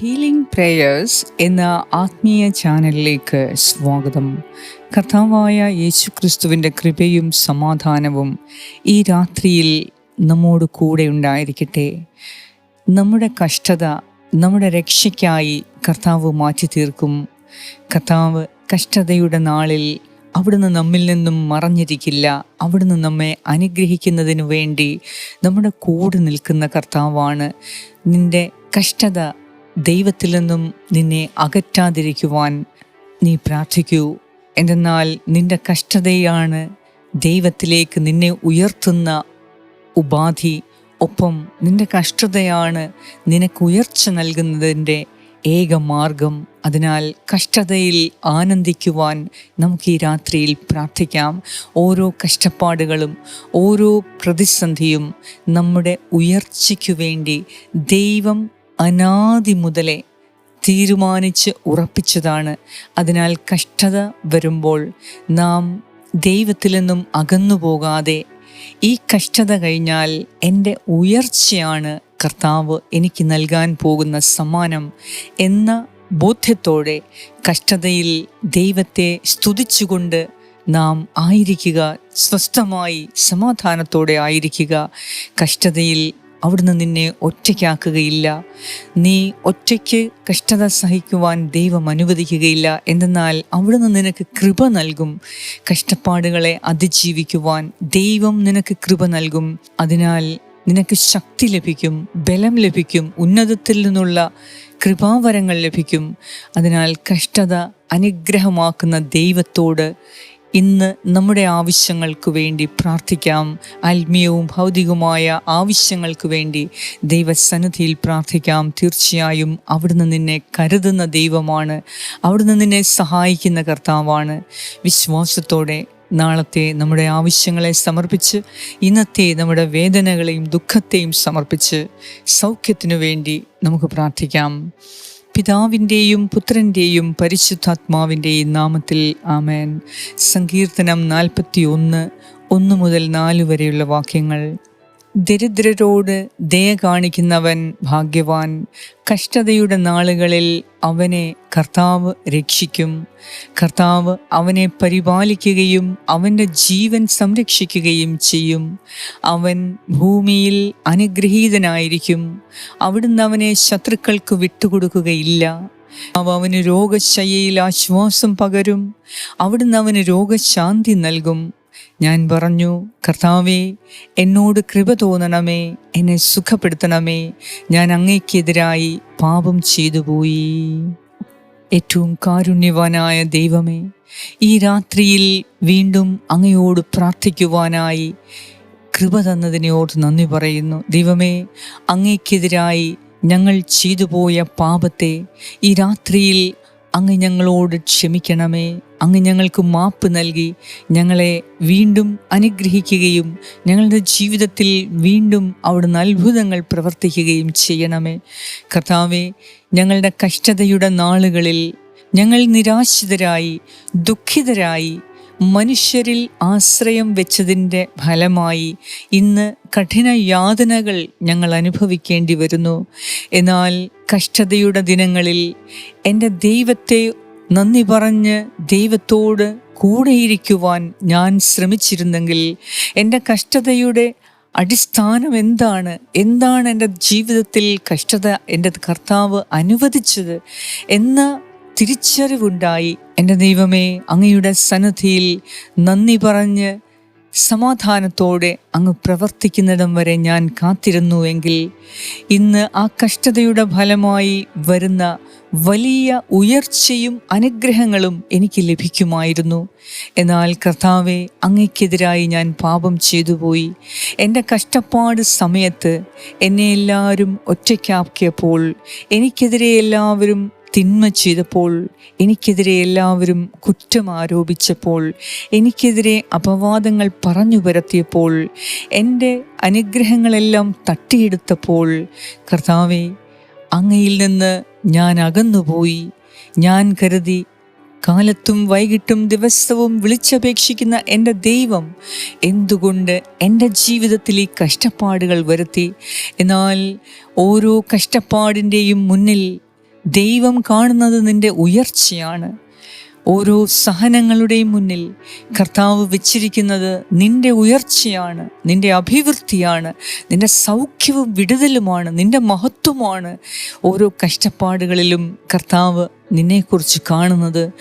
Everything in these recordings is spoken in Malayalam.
ഹീലിംഗ് പ്രേയേഴ്സ് എന്ന ആത്മീയ ചാനലിലേക്ക് സ്വാഗതം. കഥാവായ യേശു ക്രിസ്തുവിന്റെ കൃപയും സമാധാനവും ഈ രാത്രിയിൽ നമ്മോട് കൂടെ ഉണ്ടായിരിക്കട്ടെ. നമ്മുടെ കഷ്ടത നമ്മുടെ രക്ഷയ്ക്കായി കർത്താവ് മാറ്റി തീർക്കും കർത്താവ് കഷ്ടതയുടെ നാളിൽ അവിടുന്ന് നമ്മിൽ നിന്നും മറഞ്ഞിരിക്കില്ല. അവിടുന്ന് നമ്മെ അനുഗ്രഹിക്കുന്നതിനു വേണ്ടി നമ്മുടെ കൂടെ നിൽക്കുന്ന കർത്താവാണ്. നിന്റെ കഷ്ടത ദൈവത്തിൽ നിന്നും നിന്നെ അകറ്റാതിരിക്കുവാൻ നീ പ്രാർത്ഥിക്കൂ. എന്തെന്നാൽ നിന്റെ കഷ്ടതയാണ് ദൈവത്തിലേക്ക് നിന്നെ ഉയർത്തുന്ന ഉപാധി. ഒപ്പം നിന്റെ കഷ്ടതയാണ് നിനക്ക് ഉയർച്ച നൽകുന്നതിന്റെ ഏക മാർഗം. അതിനാൽ കഷ്ടതയിൽ ആനന്ദിക്കുവാൻ നമുക്ക് ഈ രാത്രിയിൽ പ്രാർത്ഥിക്കാം. ഓരോ കഷ്ടപ്പാടുകളും ഓരോ പ്രതിസന്ധിയും നമ്മുടെ ഉയർച്ചയ്ക്കു വേണ്ടി ദൈവം അനാദി മുതലേ തീരുമാനിച്ച് ഉറപ്പിച്ചതാണ്. അതിനാൽ കഷ്ടത വരുമ്പോൾ നാം ദൈവത്തിൽ നിന്നും അകന്നു പോകാതെ ഈ കഷ്ടത കഴിഞ്ഞാൽ എന്റെ ഉയർച്ചയാണ് കർത്താവ് എനിക്ക് നൽകാൻ പോകുന്ന സമ്മാനം എന്ന ബോധ്യത്തോടെ കഷ്ടതയിൽ ദൈവത്തെ സ്തുതിച്ചുകൊണ്ട് നാം ആയിരിക്കുക സ്വസ്ഥമായി സമാധാനത്തോടെ ആയിരിക്കുക. കഷ്ടതയിൽ അവിടുന്ന് നിന്നെ ഒറ്റയ്ക്കാക്കുകയില്ല. നീ ഒറ്റയ്ക്ക് കഷ്ടത സഹിക്കുവാൻ ദൈവം അനുവദിക്കുകയില്ല. എന്തെന്നാൽ അവിടുന്ന് നിനക്ക് കൃപ നൽകും. കഷ്ടപ്പാടുകളെ അതിജീവിക്കുവാൻ ദൈവം നിനക്ക് കൃപ നൽകും. അതിനാൽ നിനക്ക് ശക്തി ലഭിക്കും ബലം ലഭിക്കും ഉന്നതത്തിൽ നിന്നുള്ള കൃപാവരങ്ങൾ ലഭിക്കും. അതിനാൽ കഷ്ടത അനുഗ്രഹമാക്കുന്ന ദൈവത്തോട് ഇന്ന് നമ്മുടെ ആവശ്യങ്ങൾക്ക് വേണ്ടി പ്രാർത്ഥിക്കാം. ആത്മീയവും ഭൗതികവുമായ ആവശ്യങ്ങൾക്ക് വേണ്ടി ദൈവസന്നിധിയിൽ പ്രാർത്ഥിക്കാം. തീർച്ചയായും അവിടുന്ന് നിന്നെ കരുതുന്ന ദൈവമാണ്. അവിടുന്ന് നിന്നെ സഹായിക്കുന്ന കർത്താവാണ്. വിശ്വാസത്തോടെ നാളത്തെ നമ്മുടെ ആവശ്യങ്ങളെ സമർപ്പിച്ച് ഇന്നത്തെ നമ്മുടെ വേദനകളെയും ദുഃഖത്തെയും സമർപ്പിച്ച് സൗഖ്യത്തിനു വേണ്ടി നമുക്ക് പ്രാർത്ഥിക്കാം. പിതാവിന്റെയും പുത്രന്റെയും പരിശുദ്ധാത്മാവിന്റെയും നാമത്തിൽ ആമേൻ. സങ്കീർത്തനം നാൽപ്പത്തി ഒന്ന് ഒന്ന് മുതൽ നാല് വരെയുള്ള വാക്യങ്ങൾ. ദരിദ്രരോട് ദയ കാണിക്കുന്നവൻ ഭാഗ്യവാൻ. കഷ്ടതയുടെ നാളുകളിൽ അവനെ കർത്താവ് രക്ഷിക്കും. കർത്താവ് അവനെ പരിപാലിക്കുകയും അവന്റെ ജീവൻ സംരക്ഷിക്കുകയും ചെയ്യും. അവൻ ഭൂമിയിൽ അനുഗ്രഹീതനായിരിക്കും. അവിടുന്ന് അവനെ ശത്രുക്കൾക്ക് വിട്ടുകൊടുക്കുകയില്ല. അവ അവന് രോഗശയ്യയിൽ ആശ്വാസം പകരും. അവിടുന്ന് അവന് രോഗശാന്തി നൽകും. ഞാൻ പറഞ്ഞു കർത്താവേ എന്നോട് കൃപ തോന്നണമേ എന്നെ സുഖപ്പെടുത്തണമേ ഞാൻ അങ്ങേക്കെതിരായി പാപം ചെയ്തുപോയി. ഏറ്റവും കാരുണ്യവാനായ ദൈവമേ ഈ രാത്രിയിൽ വീണ്ടും അങ്ങയോട് പ്രാർത്ഥിക്കുവാനായി കൃപ തന്നതിനോട് നന്ദി പറയുന്നു. ദൈവമേ അങ്ങേക്കെതിരായി ഞങ്ങൾ ചെയ്തു പോയ പാപത്തെ ഈ രാത്രിയിൽ അങ്ങ് ഞങ്ങളോട് ക്ഷമിക്കണമേ. അങ്ങ് ഞങ്ങൾക്ക് മാപ്പ് നൽകി ഞങ്ങളെ വീണ്ടും അനുഗ്രഹിക്കുകയും ഞങ്ങളുടെ ജീവിതത്തിൽ വീണ്ടും അവിടുന്ന് അത്ഭുതങ്ങൾ പ്രവർത്തിക്കുകയും ചെയ്യണമേ. കർത്താവെ ഞങ്ങളുടെ കഷ്ടതയുടെ നാളുകളിൽ ഞങ്ങൾ നിരാശിതരായി ദുഃഖിതരായി മനുഷ്യരിൽ ആശ്രയം വെച്ചതിന്റെ ഫലമായി ഇന്ന് കഠിന യാതനകൾ ഞങ്ങൾ അനുഭവിക്കേണ്ടി വരുന്നു. എന്നാൽ കഷ്ടതയുടെ ദിനങ്ങളിൽ എന്റെ ദൈവത്തെ നന്ദി പറഞ്ഞ് ദൈവത്തോട് കൂടെയിരിക്കുവാൻ ഞാൻ ശ്രമിച്ചിരുന്നെങ്കിൽ എന്റെ കഷ്ടതയുടെ അടിസ്ഥാനം എന്താണ്? എന്താണ് എന്റെ ജീവിതത്തിൽ കഷ്ടത എന്റെ കർത്താവ് അനുവദിച്ചത് എന്ന തിരിച്ചറിവുണ്ടായി. എന്റെ ദൈവമേ അങ്ങയുടെ സന്നദ്ധിയിൽ നന്ദി പറഞ്ഞ് സമാധാനത്തോടെ അങ്ങ് പ്രവർത്തിക്കുന്നിടം വരെ ഞാൻ കാത്തിരുന്നുവെങ്കിൽ ഇന്ന് ആ കഷ്ടതയുടെ ഫലമായി വരുന്ന വലിയ ഉയർച്ചയും അനുഗ്രഹങ്ങളും എനിക്ക് ലഭിക്കുമായിരുന്നു. എന്നാൽ കർത്താവെ അങ്ങയ്ക്കെതിരായി ഞാൻ പാപം ചെയ്തു പോയി എന്റെ കഷ്ടപ്പാട് സമയത്ത് എന്നെ എല്ലാവരും ഒറ്റയ്ക്കാക്കിയപ്പോൾ എനിക്കെതിരെ എല്ലാവരും തിന്മ ചെയ്തപ്പോൾ എനിക്കെതിരെ എല്ലാവരും കുറ്റം ആരോപിച്ചപ്പോൾ എനിക്കെതിരെ അപവാദങ്ങൾ പറഞ്ഞു പരത്തിയപ്പോൾ എന്റെ അനുഗ്രഹങ്ങളെല്ലാം തട്ടിയെടുത്തപ്പോൾ കർത്താവെ അങ്ങയിൽ നിന്ന് ഞാൻ അകന്നുപോയി. ഞാൻ കരുതി കാലത്തും വൈകിട്ടും ദിവസവും വിളിച്ചപേക്ഷിക്കുന്ന എന്റെ ദൈവം എന്തുകൊണ്ട് എന്റെ ജീവിതത്തിൽ ഈ കഷ്ടപ്പാടുകൾ വരുത്തി? എന്നാൽ ഓരോ കഷ്ടപ്പാടിന്റെയും മുന്നിൽ ദൈവം കാണുന്നത് നിന്റെ ഉയർച്ചയാണ്. ഓരോ സഹനങ്ങളുടെയും മുന്നിൽ കർത്താവ് വെച്ചിരിക്കുന്നത് നിന്റെ ഉയർച്ചയാണ് നിന്റെ അഭിവൃദ്ധിയാണ് നിന്റെ സൗഖ്യവും വിടുതലുമാണ് നിന്റെ മഹത്വമാണ്. ഓരോ കഷ്ടപ്പാടുകളിലും കർത്താവ് നിന്നെക്കുറിച്ച് കാണുന്നത്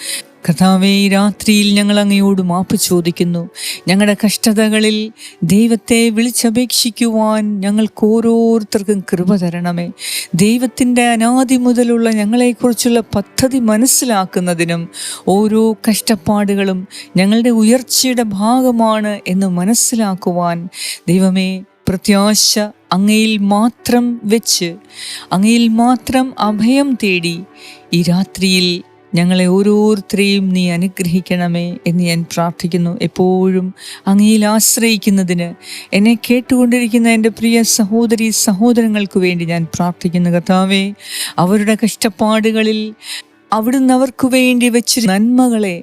കഥാവേ രാത്രിയിൽ ഞങ്ങൾ അങ്ങയോട് മാപ്പ് ചോദിക്കുന്നു. ഞങ്ങളുടെ കഷ്ടതകളിൽ ദൈവത്തെ വിളിച്ചപേക്ഷിക്കുവാൻ ഞങ്ങൾക്ക് ഓരോരുത്തർക്കും കൃപ തരണമേ. ദൈവത്തിന്റെ അനാദി മുതലുള്ള ഞങ്ങളെക്കുറിച്ചുള്ള പദ്ധതി മനസ്സിലാക്കുന്നതിനും ഓരോ കഷ്ടപ്പാടുകളും ഞങ്ങളുടെ ഉയർച്ചയുടെ ഭാഗമാണ് എന്ന് മനസ്സിലാക്കുവാൻ ദൈവമേ പ്രത്യാശ അങ്ങയിൽ മാത്രം വെച്ച് അങ്ങയിൽ മാത്രം അഭയം തേടി ഈ രാത്രിയിൽ ഞങ്ങളെ ഓരോരുത്തരെയും നീ അനുഗ്രഹിക്കണമേ എന്ന് ഞാൻ പ്രാർത്ഥിക്കുന്നു. എപ്പോഴും അങ്ങയിൽ ആശ്രയിക്കുന്നതിന് എന്നെ കേട്ടുകൊണ്ടിരിക്കുന്ന എന്റെ പ്രിയ സഹോദരി സഹോദരങ്ങൾക്ക് വേണ്ടി ഞാൻ പ്രാർത്ഥിക്കുന്നു കഥാവേ അവരുടെ കഷ്ടപ്പാടുകളിൽ അവിടുന്ന് അവർക്ക് വേണ്ടി വെച്ച് നന്മകളെ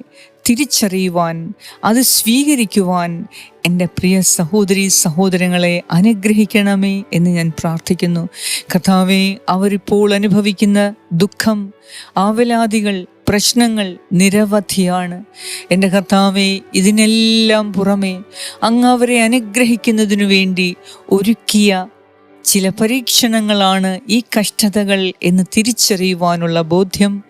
തിരിച്ചറിയുവാൻ അത് സ്വീകരിക്കുവാൻ എന്റെ പ്രിയ സഹോദരി സഹോദരങ്ങളെ അനുഗ്രഹിക്കണമേ എന്ന് ഞാൻ പ്രാർത്ഥിക്കുന്നു. കഥാവെ അവരിപ്പോൾ അനുഭവിക്കുന്ന ദുഃഖം ആവലാദികൾ പ്രശ്നങ്ങൾ നിരവധിയാണ്. എന്റെ കർത്താവെ ഇതിനെല്ലാം പുറമെ അങ്ങ് അവരെ അനുഗ്രഹിക്കുന്നതിനു വേണ്ടി ഒരുക്കിയ ചില പരീക്ഷണങ്ങളാണ് ഈ കഷ്ടതകൾ എന്ന് തിരിച്ചറിയുവാനുള്ള ബോധ്യം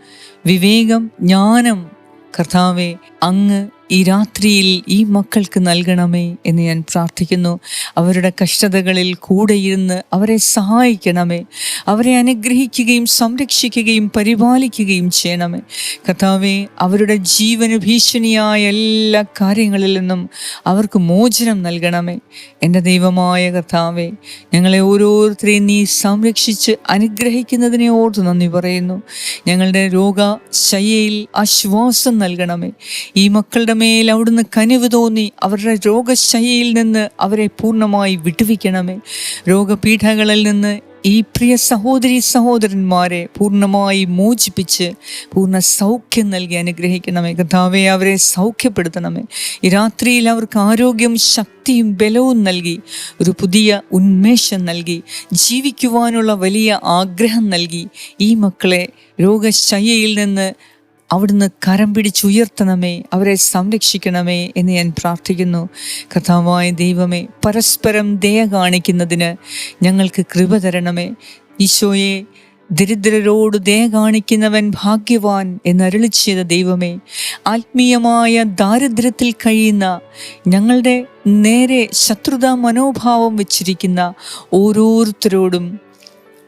വിവേകം ജ്ഞാനം കർത്താവെ അങ്ങ് ഈ രാത്രിയിൽ ഈ മക്കൾക്ക് നൽകണമേ എന്ന് ഞാൻ പ്രാർത്ഥിക്കുന്നു. അവരുടെ കഷ്ടതകളിൽ കൂടെയിരുന്ന് അവരെ സഹായിക്കണമേ. അവരെ അനുഗ്രഹിക്കുകയും സംരക്ഷിക്കുകയും പരിപാലിക്കുകയും ചെയ്യണമേ. കഥാവെ അവരുടെ ജീവന് ഭീഷണിയായ എല്ലാ കാര്യങ്ങളിൽ നിന്നും അവർക്ക് മോചനം നൽകണമേ. എന്റെ ദൈവമായ കഥാവെ ഞങ്ങളെ ഓരോരുത്തരെയും നീ സംരക്ഷിച്ച് അനുഗ്രഹിക്കുന്നതിനെ ഓർത്ത് നന്ദി പറയുന്നു. ഞങ്ങളുടെ രോഗശയ്യയിൽ ആശ്വാസം നൽകണമേ. ഈ മക്കളുടെ മേൽ അവിടുന്ന് കനിവ് തോന്നി. അവരുടെ രോഗശയ്യയിൽ നിന്ന് അവരെ പൂർണമായി വിട്ടുവിക്കണമേ രോഗപീഠകളിൽ നിന്ന് ഈ പ്രിയ സഹോദരി സഹോദരന്മാരെ പൂർണമായി മോചിപ്പിച്ച് പൂർണ സൗഖ്യം നൽകി അനുഗ്രഹിക്കണമേ. കഥാവെ അവരെ സൗഖ്യപ്പെടുത്തണമേ. ഈ രാത്രിയിൽ അവർക്ക് ആരോഗ്യം ശക്തിയും ബലവും നൽകി ഒരു പുതിയ ഉന്മേഷം നൽകി ജീവിക്കുവാനുള്ള വലിയ ആഗ്രഹം നൽകി ഈ മക്കളെ രോഗശയ്യയിൽ നിന്ന് അവിടുന്ന് കരം പിടിച്ചുയർത്തണമേ അവരെ സംരക്ഷിക്കണമേ എന്ന് ഞാൻ പ്രാർത്ഥിക്കുന്നു. കഥാവായ ദൈവമേ പരസ്പരം ദയ കാണിക്കുന്നതിന് ഞങ്ങൾക്ക് കൃപ തരണമേ. ഈശോയെ ദരിദ്രരോട് ദയ കാണിക്കുന്നവൻ ഭാഗ്യവാൻ എന്നരുളി ചെയ്ത ദൈവമേ ആത്മീയമായ ദാരിദ്ര്യത്തിൽ കഴിയുന്ന ഞങ്ങളുടെ നേരെ ശത്രുതാ മനോഭാവം വെച്ചിരിക്കുന്ന ഓരോരുത്തരോടും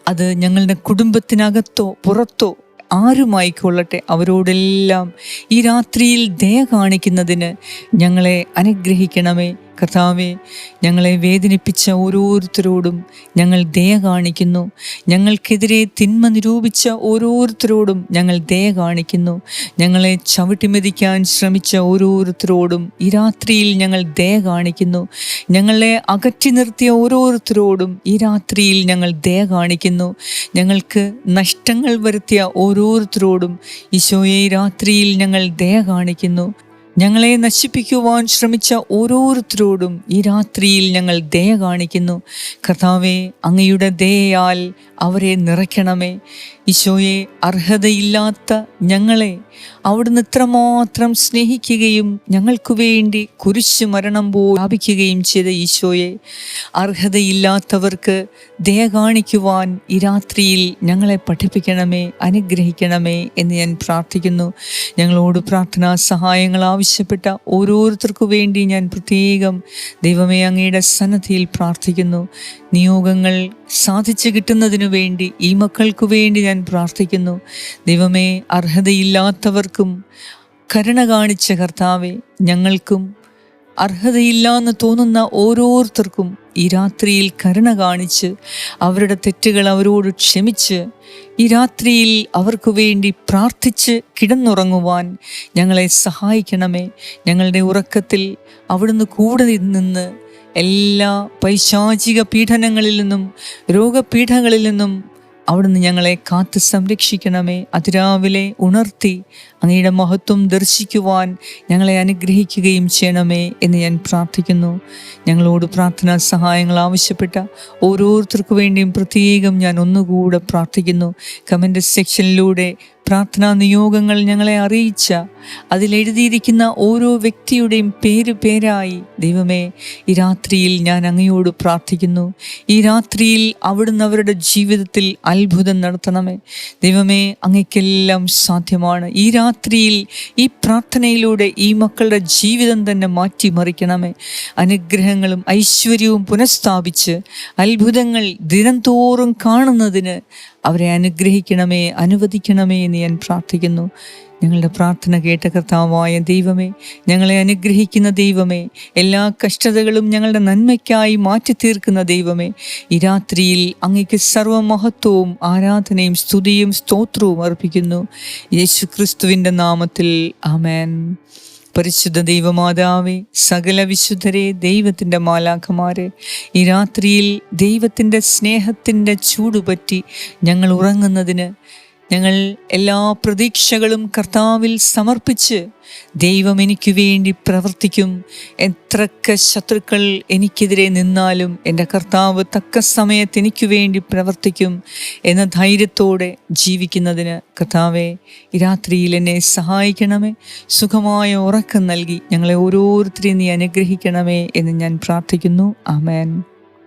അത് ഞങ്ങളുടെ കുടുംബത്തിനകത്തോ പുറത്തോ ആരുമായിക്കൊള്ളട്ടെ അവരോടെല്ലാം ഈ രാത്രിയിൽ ദയ കാണിക്കുന്നതിന് ഞങ്ങളെ അനുഗ്രഹിക്കണമേ. കർത്താവെ ഞങ്ങളെ വേദനിപ്പിച്ച ഓരോരുത്തരോടും ഞങ്ങൾ ദയ കാണിക്കുന്നു. ഞങ്ങൾക്കെതിരെ തിന്മ നിരൂപിച്ച ഓരോരുത്തരോടും ഞങ്ങൾ ദയ കാണിക്കുന്നു. ഞങ്ങളെ ചവിട്ടിമെതിക്കാൻ ശ്രമിച്ച ഓരോരുത്തരോടും ഈ രാത്രിയിൽ ഞങ്ങൾ ദയ കാണിക്കുന്നു. ഞങ്ങളെ അകറ്റി നിർത്തിയ ഓരോരുത്തരോടും ഈ രാത്രിയിൽ ഞങ്ങൾ ദയ കാണിക്കുന്നു. ഞങ്ങൾക്ക് നഷ്ടങ്ങൾ വരുത്തിയ ഓരോരുത്തരോടും ഈശോയെ രാത്രിയിൽ ഞങ്ങൾ ദയ കാണിക്കുന്നു. ഞങ്ങളെ നശിപ്പിക്കുവാൻ ശ്രമിച്ച ഓരോരുത്തരോടും ഈ രാത്രിയിൽ ഞങ്ങൾ ദയ കാണിക്കുന്നു. കർത്താവെ അങ്ങയുടെ ദയയാൽ അവരെ നിറയ്ക്കണമേ. ഈശോയെ അർഹതയില്ലാത്ത ഞങ്ങളെ അവിടുന്ന് ഇത്രമാത്രം സ്നേഹിക്കുകയും ഞങ്ങൾക്ക് വേണ്ടി കുരിശു മരണം പോലാപിക്കുകയും ചെയ്ത ഈശോയെ അർഹതയില്ലാത്തവർക്ക് ദയ കാണിക്കുവാൻ ഈ രാത്രിയിൽ ഞങ്ങളെ പഠിപ്പിക്കണമേ അനുഗ്രഹിക്കണമേ എന്ന് ഞാൻ പ്രാർത്ഥിക്കുന്നു. ഞങ്ങളോട് പ്രാർത്ഥനാ സഹായങ്ങൾ ആവശ്യപ്പെട്ട ഓരോരുത്തർക്കു വേണ്ടി ഞാൻ പ്രത്യേകം ദൈവമേ അങ്ങയുടെ സന്നദ്ധിയിൽ പ്രാർത്ഥിക്കുന്നു. നിയോഗങ്ങൾ സാധിച്ചു കിട്ടുന്നതിനു വേണ്ടി ഈ മക്കൾക്കു വേണ്ടി ഞാൻ പ്രാർത്ഥിക്കുന്നു. ദൈവമേ അർഹതയില്ലാത്തവർക്കും കരുണ കാണിച്ച കർത്താവെ ഞങ്ങൾക്കും അർഹതയില്ലാന്ന് തോന്നുന്ന ഓരോരുത്തർക്കും ഈ രാത്രിയിൽ കരുണ കാണിച്ച് അവരുടെ തെറ്റുകൾ അവരോട് ക്ഷമിച്ച് ഈ രാത്രിയിൽ അവർക്ക് വേണ്ടി പ്രാർത്ഥിച്ച് കിടന്നുറങ്ങുവാൻ ഞങ്ങളെ സഹായിക്കണമേ. ഞങ്ങളുടെ ഉറക്കത്തിൽ അവിടുന്ന് കൂടെ നിന്ന് എല്ലാ പൈശാചിക പീഡനങ്ങളിൽ നിന്നും രോഗപീഠങ്ങളിൽ നിന്നും അവിടുന്ന് ഞങ്ങളെ കാത്ത് സംരക്ഷിക്കണമേ അതിരാവിലെ ഉണർത്തി അങ്ങയുടെ മഹത്വം ദർശിക്കുവാൻ ഞങ്ങളെ അനുഗ്രഹിക്കുകയും ചെയ്യണമേ എന്ന് ഞാൻ പ്രാർത്ഥിക്കുന്നു. ഞങ്ങളോട് പ്രാർത്ഥനാ സഹായങ്ങൾ ആവശ്യപ്പെട്ട ഓരോരുത്തർക്കു വേണ്ടിയും പ്രത്യേകം ഞാൻ ഒന്നുകൂടെ പ്രാർത്ഥിക്കുന്നു. കമന്റ് സെക്ഷനിലൂടെ പ്രാർത്ഥനാ നിയോഗങ്ങൾ ഞങ്ങളെ അറിയിച്ച അതിലെഴുതിയിരിക്കുന്ന ഓരോ വ്യക്തിയുടെയും പേര് പേരായി ദൈവമേ ഈ രാത്രിയിൽ ഞാൻ അങ്ങയോട് പ്രാർത്ഥിക്കുന്നു. ഈ രാത്രിയിൽ അവിടുന്ന് അവരുടെ ജീവിതത്തിൽ അത്ഭുതം നടത്തണമേ. ദൈവമേ അങ്ങയ്ക്കെല്ലാം സാധ്യമാണ്. ഈ രാത്രിയിൽ ഈ പ്രാർത്ഥനയിലൂടെ ഈ മക്കളുടെ ജീവിതം തന്നെ മാറ്റിമറിക്കണമേ. അനുഗ്രഹങ്ങളും ഐശ്വര്യവും പുനഃസ്ഥാപിച്ച് അത്ഭുതങ്ങൾ ദിനംതോറും കാണുന്നതിന് അവരെ അനുഗ്രഹിക്കണമേ അനുവദിക്കണമേ എന്ന് ഞാൻ പ്രാർത്ഥിക്കുന്നു. ഞങ്ങളുടെ പ്രാർത്ഥന കേട്ട കർത്താവായ ദൈവമേ ഞങ്ങളെ അനുഗ്രഹിക്കുന്ന ദൈവമേ എല്ലാ കഷ്ടതകളും ഞങ്ങളുടെ നന്മയ്ക്കായി മാറ്റി തീർക്കുന്ന ദൈവമേ ഈ രാത്രിയിൽ അങ്ങയ്ക്ക് സർവമഹത്വവും ആരാധനയും സ്തുതിയും സ്തോത്രവും അർപ്പിക്കുന്നു. യേശു ക്രിസ്തുവിന്റെ നാമത്തിൽ ആമേൻ. പരിശുദ്ധ ദൈവമാതാവെ സകല വിശുദ്ധരെ ദൈവത്തിന്റെ മാലാഖമാരെ ഈ രാത്രിയിൽ ദൈവത്തിന്റെ സ്നേഹത്തിന്റെ ചൂടുപറ്റി ഞങ്ങൾ ഉറങ്ങുന്നതിന് ഞങ്ങൾ എല്ലാ പ്രതീക്ഷകളും കർത്താവിൽ സമർപ്പിച്ച് ദൈവം എനിക്ക് വേണ്ടി പ്രവർത്തിക്കും. എത്രക്കെ ശത്രുക്കൾ എനിക്കെതിരെ നിന്നാലും എന്റെ കർത്താവ് തക്ക സമയത്ത് എനിക്ക് വേണ്ടി പ്രവർത്തിക്കും എന്ന ധൈര്യത്തോടെ ജീവിക്കുന്നതിന് കർത്താവെ രാത്രിയിൽ എന്നെ സഹായിക്കണമേ. സുഖമായ ഉറക്കം നൽകി ഞങ്ങളെ ഓരോരുത്തരെയും നീ അനുഗ്രഹിക്കണമേ എന്ന് ഞാൻ പ്രാർത്ഥിക്കുന്നു. ആമേൻ.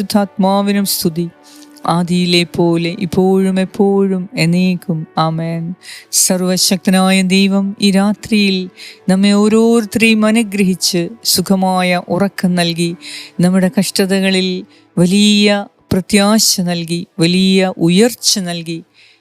പരിശുദ്ധാത്മാവിനും സ്തുതി. ആദിയിലെ പോലെ ഇപ്പോഴും എപ്പോഴും എന്നേക്കും. ആമേൻ. സർവശക്തനായ ദൈവം ഈ രാത്രിയിൽ നമ്മെ ഓരോരുത്തരെയും അനുഗ്രഹിച്ച് സുഖമായ ഉറക്കം നൽകി നമ്മുടെ കഷ്ടതകളിൽ വലിയ പ്രത്യാശ നൽകി വലിയ ഉയർച്ച നൽകി